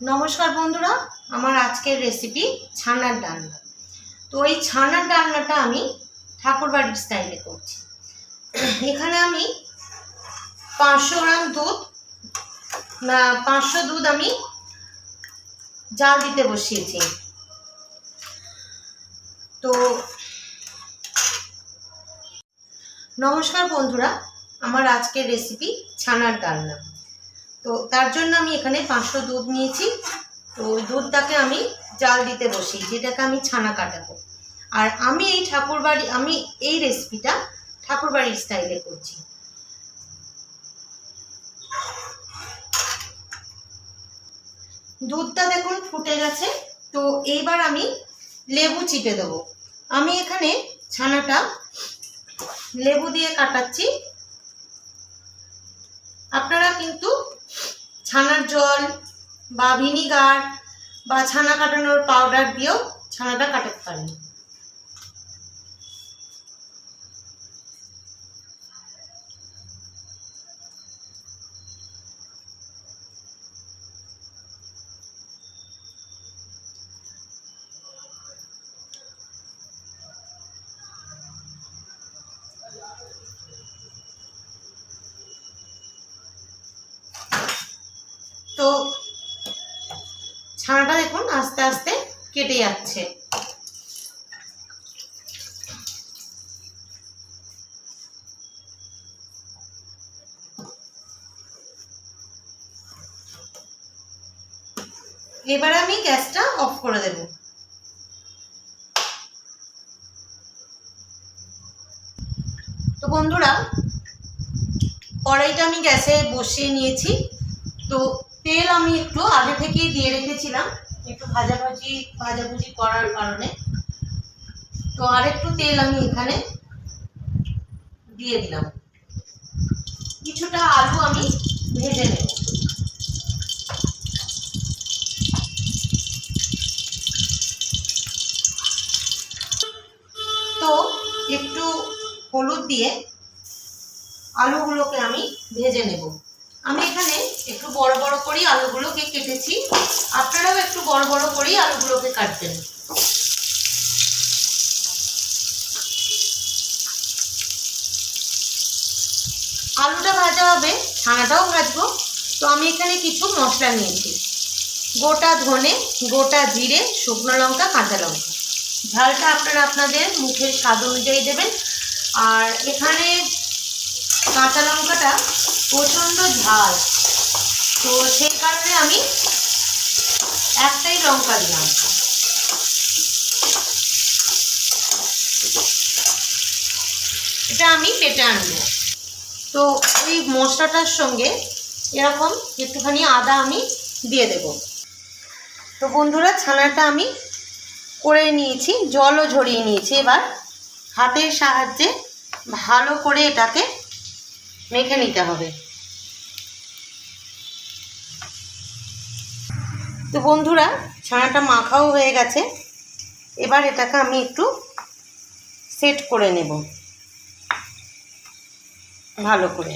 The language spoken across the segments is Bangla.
নমস্কার বন্ধুরা, আমার আজকের রেসিপি ছানার ডালনা। তো এই ছানার ডালনাটা আমি ঠাকুরবাড়ির স্টাইলে করছি। এখানে আমি পাঁচশো গ্রাম দুধ পাঁচশো দুধ আমি জাল দিতে বসিয়েছি। তো নমস্কার বন্ধুরা, আমার আজকের রেসিপি ছানার ডালনা। তো তার জন্য আমি এখানে পাঁচশো দুধ নিয়েছি। তো ওই দুধটাকে আমি জাল দিতে বসি যেটাকে আমি ছানা কাটাবো। আর আমি এই ঠাকুরবাড়ি, আমি এই রেসিপিটা ঠাকুরবাড়ির স্টাইলে করছি। দুধটা দেখুন ফুটে গেছে। তো এইবার আমি লেবু চিপে দেবো। আমি এখানে ছানাটা লেবু দিয়ে কাটাচ্ছি। আপনারা কিন্তু ছানার জল বা ভিনিগার বা ছানা কাটানোর পাউডার দিয়েও ছানাটা কাটাতে পারেন তো ছানাটা দেখুন আস্তে আস্তে কেটে যাচ্ছে। এবার আমি গ্যাসটা অফ করে দেব। তো বন্ধুরা, কড়াইটা আমি গ্যাসে বসিয়ে নিয়েছি। তো তেল আমি একটু আগে থেকেই দিয়ে রেখেছিলাম, একটু ভাজাভাজি ভাজাভুজি করার কারণে। তো আরেকটু তেল আমি এখানে দিয়ে দিলাম। কিছুটা আলু আমি ভেজে নেব। তো একটু হলুদ দিয়ে আলুগুলোকে আমি ভেজে নেব। আমি এখানে একটু বড় বড় করেই আলুগুলোকে কেটেছি। আপনারাও একটু বড় বড় করেই আলুগুলোকে কাটবেন। আলুটা ভাজা হবে, ছানাটাও ভাজবো। তো আমি এখানে কিছু মশলা নিয়েছি। গোটা ধনে, গোটা জিরে, শুকনো লঙ্কা, কাঁচা লঙ্কা। ঝালটা আপনারা আপনাদের মুখের স্বাদ অনুযায়ী দেবেন। আর এখানে কাঁচা লঙ্কাটা প্রচণ্ড ঝাল। তো সেই কারণে আমি একটাই লঙ্কা দিলাম। এটা আমি পেটে আনব। তো ওই মশলাটার সঙ্গে এরকম একটুখানি আদা আমি দিয়ে দেব। তো বন্ধুরা, ছানাটা আমি করে নিয়েছি, জলও ঝরিয়ে নিয়েছি। এবার হাতের সাহায্যে ভালো করে এটাকে মেখে নিতে হবে। তো বন্ধুরা, ছানাটা মাখাও হয়ে গেছে। এবার এটাকে আমি একটু সেট করে নেব। ভালো করে।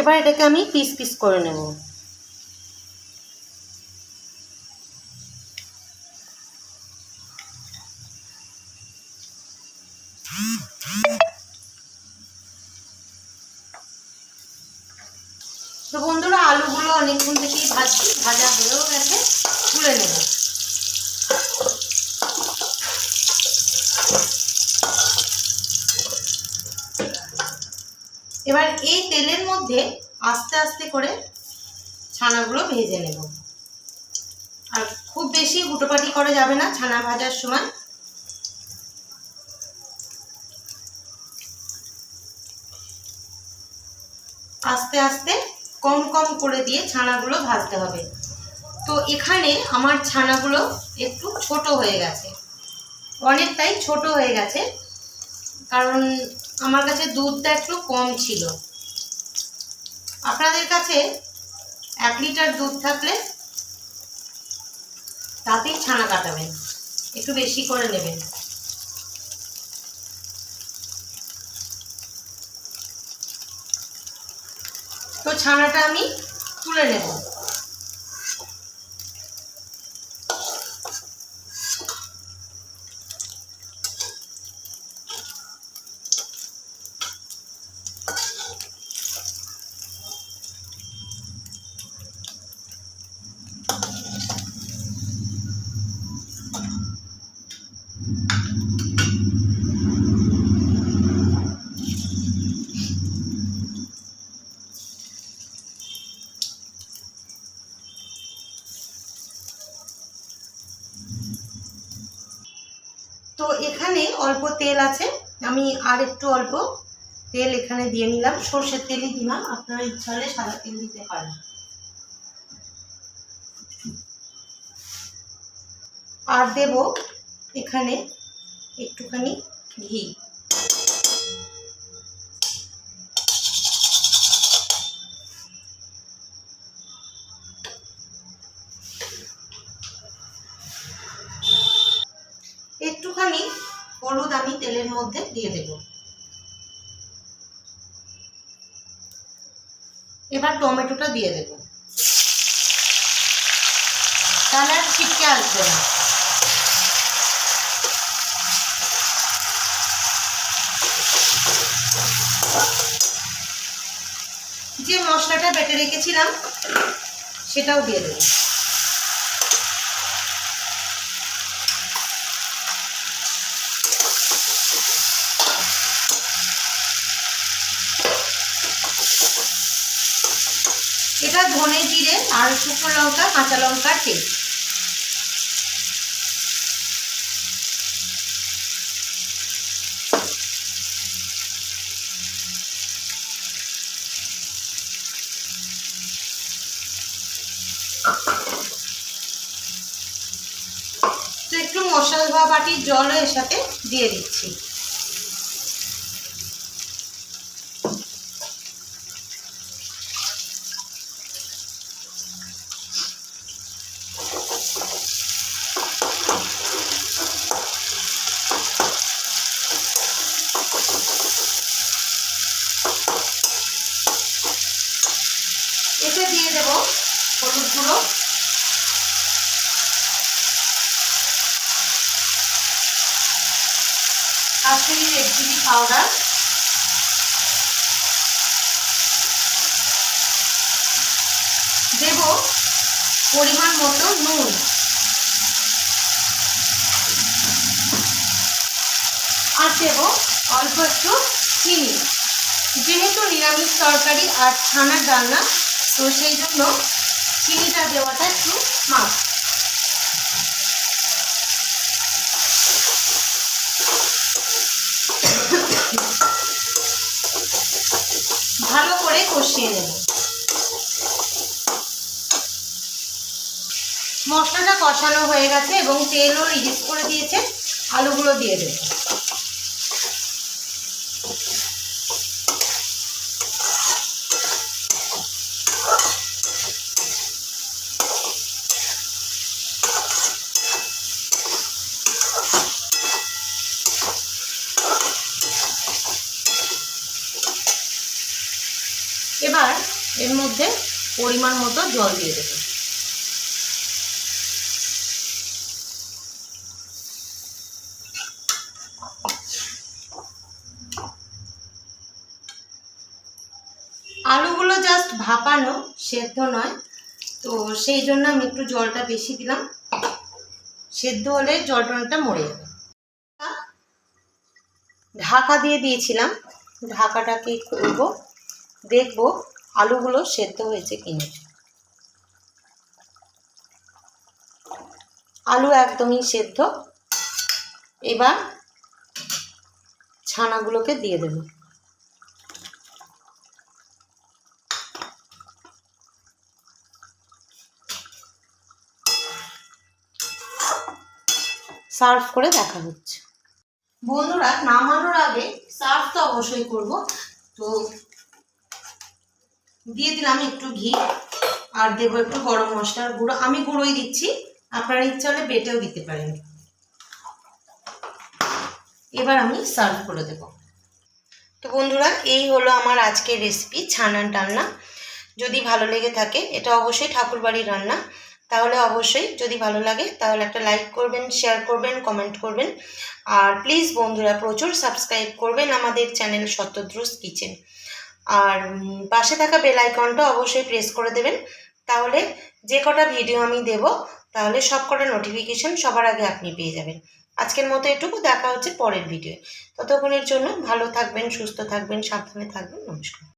এবার এটাকে আমি পিস পিস করে নেব তো বন্ধুরা আলুগুলো অনেকক্ষণ থেকেই ভাজছি, ভাজা হয়েও গেছে, তুলে নেব। এবার এই তেলের মধ্যে আস্তে আস্তে করে ছানাগুলো ভেজে নেব। আর খুব বেশি গুটোপাটি করা যাবে না ছানা ভাজার সময়। আস্তে আস্তে কম কম করে দিয়ে ছানাগুলো ভাজতে হবে। তো এখানে আমার ছানাগুলো একটু ছোট হয়ে গেছে। অনেকটাই ছোট হয়ে গেছে, কারণ আমার কাছে দুধটা একটু কম ছিল। আপনাদের কাছে এক লিটার দুধ থাকলে তাতেই ছানা কাটাবেন, একটু বেশি করে নেবেন। তো ছানাটা আমি তুলে নেব। তো এখানে অল্প তেল আছে। আমি আর একটু অল্প তেল এখানে দিয়ে নিলাম। সর্ষের তেলই দিলাম। আপনারা ইচ্ছা হলে সাদা তেল দিতে পারেন। আর দেব এখানে একটুখানি ঘি। মধ্যে দিয়ে দেব। এবার টমেটোটা দিয়ে দেব। তাহলে আর ছিটকে আসবে না। যে মশলাটা বেটে রেখেছিলাম, সেটাও দিয়ে দেবো এটা ধনে জিরে, আর শুকনো লঙ্কা, কাঁচা লঙ্কার পেস্ট তো একটু মশলা ধোয়া বাটির জলও এর সাথে দিয়ে দিচ্ছি। এতে দিয়ে দেব হলুদ গুঁড়ো। কাশ্মীরি রেড চিলি পাউডার দেব পরিমাণ মতো নুন। আর দেব অল্প একটু চিনি। যেহেতু নিরামিষ তরকারি আর ছানার ডালনা তো সেই জন্য চিনিটা দেওয়াটা একটু মাপ। ভালো করে কষিয়ে নেব। মশলাটা কষানো হয়ে গেছে এবং তেলও রিলিজ করে দিয়েছে। আলুগুলো দিয়ে দেবো এবার এর মধ্যে পরিমাণ মতো জল দিয়ে দেবো। আলুগুলো জাস্ট ভাপানো, সেদ্ধ নয়। তো সেই জন্য আমি একটু জলটা বেশি দিলাম। সেদ্ধ হলে জলটনটা মরে যাবে। ঢাকা দিয়ে দিয়েছিলাম। ঢাকাটাকে খুলব, দেখব। আলুগুলো সেদ্ধ হয়েছে কিনে। আলু একদমই সেদ্ধ। এবার ছানাগুলোকে দিয়ে দেব। সার্ভ করে দেখা হচ্ছে। বন্ধুরা, নামানোর আগে সার্ভ তো অবশ্যই করব। তো দিয়ে দিলাম একটু ঘি, আর দেবো একটু গরম মশলার গুঁড়ো। আমি গুঁড়োই দিচ্ছি, আপনারা ইচ্ছা হলে বেটেও দিতে পারেন। এবার আমি সার্ভ করে দেব। তো বন্ধুরা, এই হলো আমার আজকের রেসিপি ছানার ডালনা। যদি ভালো লেগে থাকে, এটা অবশ্যই ঠাকুরবাড়ির রান্না। তাহলে অবশ্যই যদি ভালো লাগে, তাহলে একটা লাইক করবেন, শেয়ার করবেন, কমেন্ট করবেন। আর প্লিজ বন্ধুরা, প্রচুর সাবস্ক্রাইব করবেন আমাদের চ্যানেল সত্যদ্রুস কিচেন। আর পাশে থাকা বেল আইকনটা অবশ্যই প্রেস করে দেবেন। তাহলে যে কটা ভিডিও আমি দেব, তাহলে সব কটা নোটিফিকেশন সবার আগে আপনি পেয়ে যাবেন। আজকের মতো এটুকু, দেখা হচ্ছে পরের ভিডিও ততক্ষণের জন্য ভালো থাকবেন, সুস্থ থাকবেন, সাবধানে থাকবেন, নমস্কার।